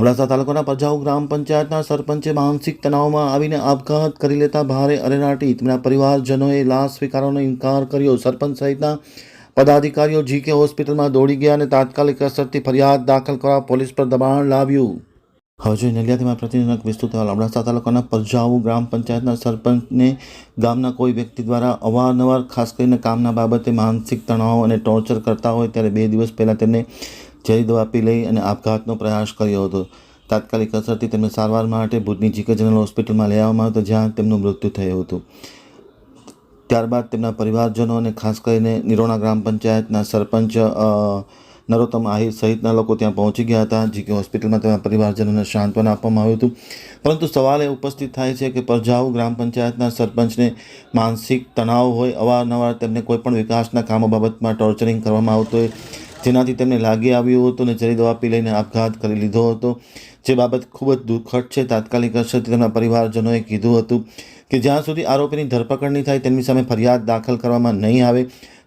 અબડાસા તાલુકાના પજાઉ ગ્રામ પંચાયતના સરપંચે માનસિક તણાવમાં આવીને આપઘાત કરી લેતા ભારે અરેરાટી. તેમના પરિવારજનોએ લાશ સ્વીકારવાનો ઇનકાર કર્યો. સરપંચ સહિતના પદાધિકારીઓ જીકે હોસ્પિટલમાં દોડી ગયા અને તાત્કાલિક અસરથી ફરિયાદ દાખલ કરવા પોલીસ પર દબાણ લાવ્યું. હવે જોઈએ નલિયાદીમાં પ્રતિનિધિક વિસ્તૃત અહેવાલ અબડાસા તાલુકાના પરજાઉ ગ્રામ પંચાયતના સરપંચને ગામના કોઈ વ્યક્તિ દ્વારા અવારનવાર ખાસ કરીને કામના બાબતે માનસિક તણાવ અને ટોર્ચર કરતા હોય ત્યારે બે દિવસ પહેલાં તેમને ઝેરી દવા પી લઈ અને આપઘાતનો પ્રયાસ કર્યો હતો. તાત્કાલિક અસરથી તેમને સારવાર માટે ભુજની જીકે જનરલ હોસ્પિટલમાં લઈ આવવામાં આવ્યો હતો, જ્યાં તેમનું મૃત્યુ થયું હતું. ત્યારબાદ તેમના પરિવારજનો અને ખાસ કરીને નિરોણા ગ્રામ પંચાયતના સરપંચ નરોત્તમ આહિર સહિતના લોકો ત્યાં પહોંચી ગયા હતા. જીકે હોસ્પિટલમાં તેમના પરિવારજનોને સાંત્વના આપવામાં આવ્યું હતું. પરંતુ સવાલ એ ઉપસ્થિત થાય છે કે પરજાઉ ગ્રામ પંચાયતના સરપંચને માનસિક તણાવ હોય, અવારનવાર તેમને કોઈપણ વિકાસના કામો બાબતમાં ટોર્ચરિંગ કરવામાં આવતું હોય જેનાથી તેમને લાગી આવ્યું હતું અને ઝેરી દવા પી લઈને આપઘાત કરી લીધો હતો. જે બાબત ખૂબ જ દુઃખદ છે. તાત્કાલિક અસરથી તેમના પરિવારજનોએ કીધું હતું કે જ્યાં સુધી આરોપીની ધરપકડ નહીં થાય, તેમની સામે ફરિયાદ દાખલ કરવામાં નહીં આવે,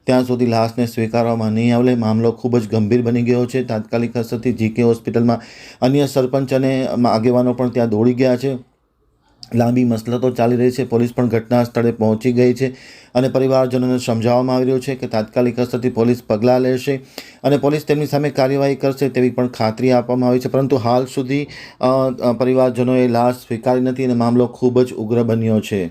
ત્યાં સુધી લાશને સ્વીકારવામાં નહીં આવે મામલો ખૂબ જ ગંભીર બની ગયો છે. તાત્કાલિક અસરથી જીકે હોસ્પિટલમાં અન્ય સરપંચ અને આગેવાનો પણ ત્યાં દોડી ગયા છે. લાંબી મસલતો ચાલી રહી છે. પોલીસ પણ ઘટના સ્થળે પહોંચી ગઈ છે અને પરિવારજનોને સમજાવવામાં આવી રહ્યું છે કે તાત્કાલિક અસરથી પોલીસ પગલાં લેશે અને પોલીસ તેમની સામે કાર્યવાહી કરશે તેવી પણ ખાતરી આપવામાં આવી છે. પરંતુ હાલ સુધી પરિવારજનોએ લાશ સ્વીકારી નથી અને મામલો ખૂબ જ ઉગ્ર બન્યો છે.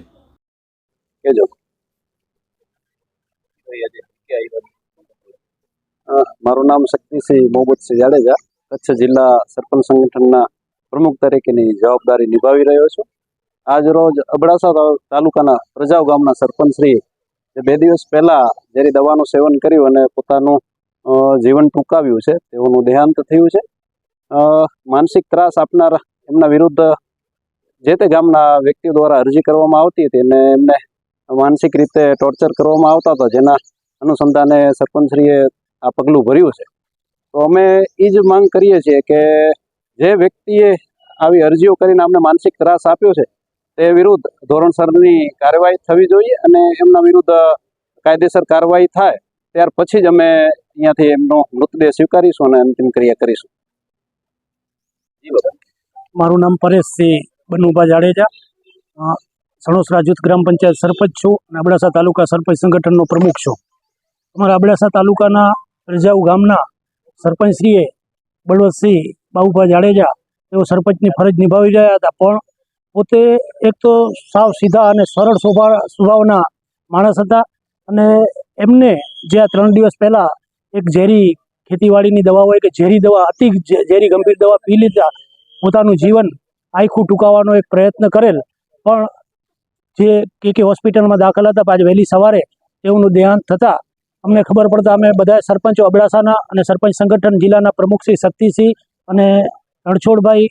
મારું નામ શક્તિસિંહ મોહમ્મદસિંહ જાડેજા. કચ્છ જિલ્લા સરપંચ સંગઠનના પ્રમુખ તરીકેની જવાબદારી નિભાવી રહ્યો છું. આજ રોજ અબડાસા તાલુકાના પ્રજાવ ગામના સરપંચશ્રી બે દિવસ પહેલા જેરી દવાનું સેવન કર્યું અને પોતાનું જીવન ટૂંકાવ્યું છે, તેઓનું દેહાંત થયું છે. માનસિક ત્રાસ આપનાર એમના વિરુદ્ધ જે તે ગામના વ્યક્તિઓ દ્વારા અરજી કરવામાં આવતી હતી અને એમને માનસિક રીતે ટોર્ચર કરવામાં આવતા હતા, જેના અનુસંધાને સરપંચશ્રીએ આ પગલું ભર્યું છે. તો અમે એ જ માંગ કરીએ છીએ કે જે વ્યક્તિએ આવી અરજીઓ કરીને અમને માનસિક ત્રાસ આપ્યો છે તે વિરુદ્ધ ધોરણસરની કાર્યવાહી થવી જોઈએ અને એમના વિરુદ્ધ કાયદેસર કાર્યવાહી થાય, ત્યાર પછી જ અમે અહીંયાથી એમનો મૃતદેહ સ્વીકારીશું અને અંતિમ ક્રિયા કરીશું. મારું નામ પરેશસિંહ બનુભા જાડેજા. સણોસરા જૂથ ગ્રામ પંચાયત સરપંચ છું અને અબડાસા તાલુકા સરપંચ સંગઠનનો પ્રમુખ છું. અમારા અબડાસા તાલુકાના રજાઉ ગામના સરપંચશ્રીએ બળવંતસિંહ બાબુભા જાડેજા, તેઓ સરપંચની ફરજ નિભાવી રહ્યા હતા, પણ પોતે એક તો સાવ સીધા અને સરળ સ્વભાવ, સ્વભાવના માણસ હતા અને એમને જે આ ત્રણ દિવસ પહેલાં એક ઝેરી ખેતીવાડીની દવા હોય કે ઝેરી દવા, અતિ ઝેરી ગંભીર દવા પી લીધા, પોતાનું જીવન આખું ટૂંકાવવાનો એક પ્રયત્ન કરેલ. પણ જે કે કે હોસ્પિટલમાં દાખલ હતા આજે વહેલી સવારે તેઓનું દેહાંત થતાં અમને ખબર પડતા અમે બધા સરપંચો અબડાસાના અને સરપંચ સંગઠન જિલ્લાના પ્રમુખ શ્રી શક્તિસિંહ અને રણછોડભાઈ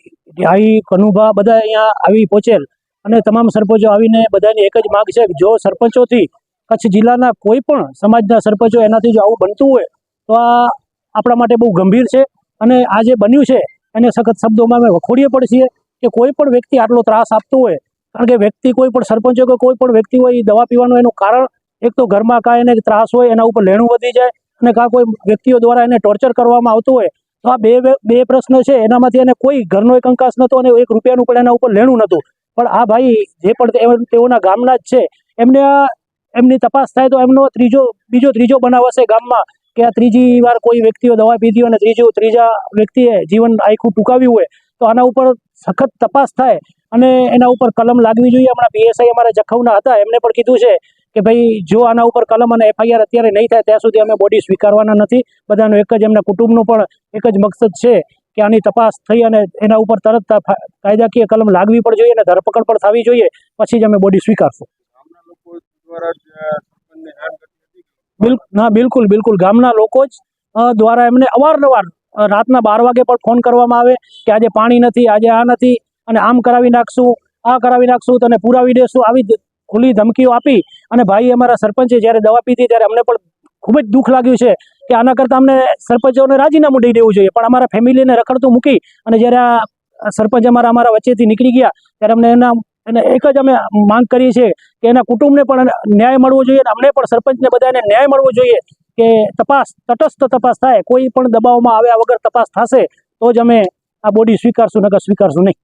આઈ કનુભા બધા અહીંયા આવી પહોંચેલ. અને તમામ સરપંચો આવીને બધાની એક જ માગ છે કે જો સરપંચોથી કચ્છ જિલ્લાના કોઈ પણ સમાજના સરપંચો એનાથી જો આવું બનતું હોય, તો આ આપણા માટે બહુ ગંભીર છે. અને આ જે બન્યું છે, એને સખત શબ્દોમાં અમે વખોડીએ છીએ કે કોઈ પણ વ્યક્તિ આટલો ત્રાસ આપતો હોય, કારણ કે વ્યક્તિ કોઈ પણ સરપંચો કે કોઈ પણ વ્યક્તિ હોય એ દવા પીવાનું એનું કારણ, એક તો ઘરમાં કાંઈ એને ત્રાસ હોય, એના ઉપર લેણું વધી જાય, અને કાં કોઈ વ્યક્તિઓ દ્વારા એને ટોર્ચર કરવામાં આવતું હોય તો આ બે બે- પ્રશ્ન છે, એનામાંથી એને કોઈ ઘરનો એક અંકાશ નહોતો અને એક રૂપિયાનું પણ એના ઉપર લેણું નહોતું. પણ આ ભાઈ જે પણ તેઓના ગામના જ છે, એમને એમની તપાસ થાય તો એમનો ત્રીજો, બીજો ત્રીજો બનાવ હશે ગામમાં, કે આ ત્રીજી વાર કોઈ વ્યક્તિઓ દવા પીધી અને ત્રીજો ત્રીજા વ્યક્તિએ જીવન આખું ટૂંકાવ્યું હોય, તો આના ઉપર સખત તપાસ થાય અને એના ઉપર કલમ લાગવી જોઈએ. હમણાં પીએસઆઈ અમારા જખૌના હતા, એમને પણ કીધું છે કે ભાઈ જો આના ઉપર કલમ અને એફઆઈઆર અત્યારે નહીં થાય ત્યાં સુધી અમે બોડી સ્વીકારવાના નથી. બધાનું એક જ એમના કુટુંબનું પણ એક જ મકસદ છે કે આની તપાસ થઈ અને એના ઉપર તરત કાયદાકીય કલમ લાગવી પણ જોઈએ અને ધરપકડ પણ થવી જોઈએ. પછી જ અમે બોડી સ્વીકારશું. ના બિલકુલ બિલકુલ. ગામના લોકો જ દ્વારા એમને અવારનવાર રાતના બાર વાગે પણ ફોન કરવામાં આવે કે આજે પાણી નથી આજે આ નથી અને આમ કરાવી નાખશું આ કરાવી નાખશું તને પુરાવી દેશું. આવી ખુલ્લી ધમકીઓ આપી અને ભાઈ અમારા સરપંચે જ્યારે દવા પીધી ત્યારે અમને પણ ખૂબ જ દુઃખ લાગ્યું છે કે આના કરતાં અમને સરપંચોને રાજીનામું દઈ દેવું જોઈએ. પણ અમારા ફેમિલીને રખડતું મૂકી અને જ્યારે આ સરપંચ અમારા અમારા વચ્ચેથી નીકળી ગયા ત્યારે અમને એના એને એક જ અમે માંગ કરીએ છીએ કે એના કુટુંબને પણ ન્યાય મળવો જોઈએ અને અમને પણ સરપંચને બધાને ન્યાય મળવો જોઈએ કે તપાસ, તટસ્થ તપાસ થાય. કોઈ પણ દબાવમાં આવ્યા વગર તપાસ થશે તો જ અમે આ બોડી સ્વીકારશું નગર સ્વીકારશું નહીં.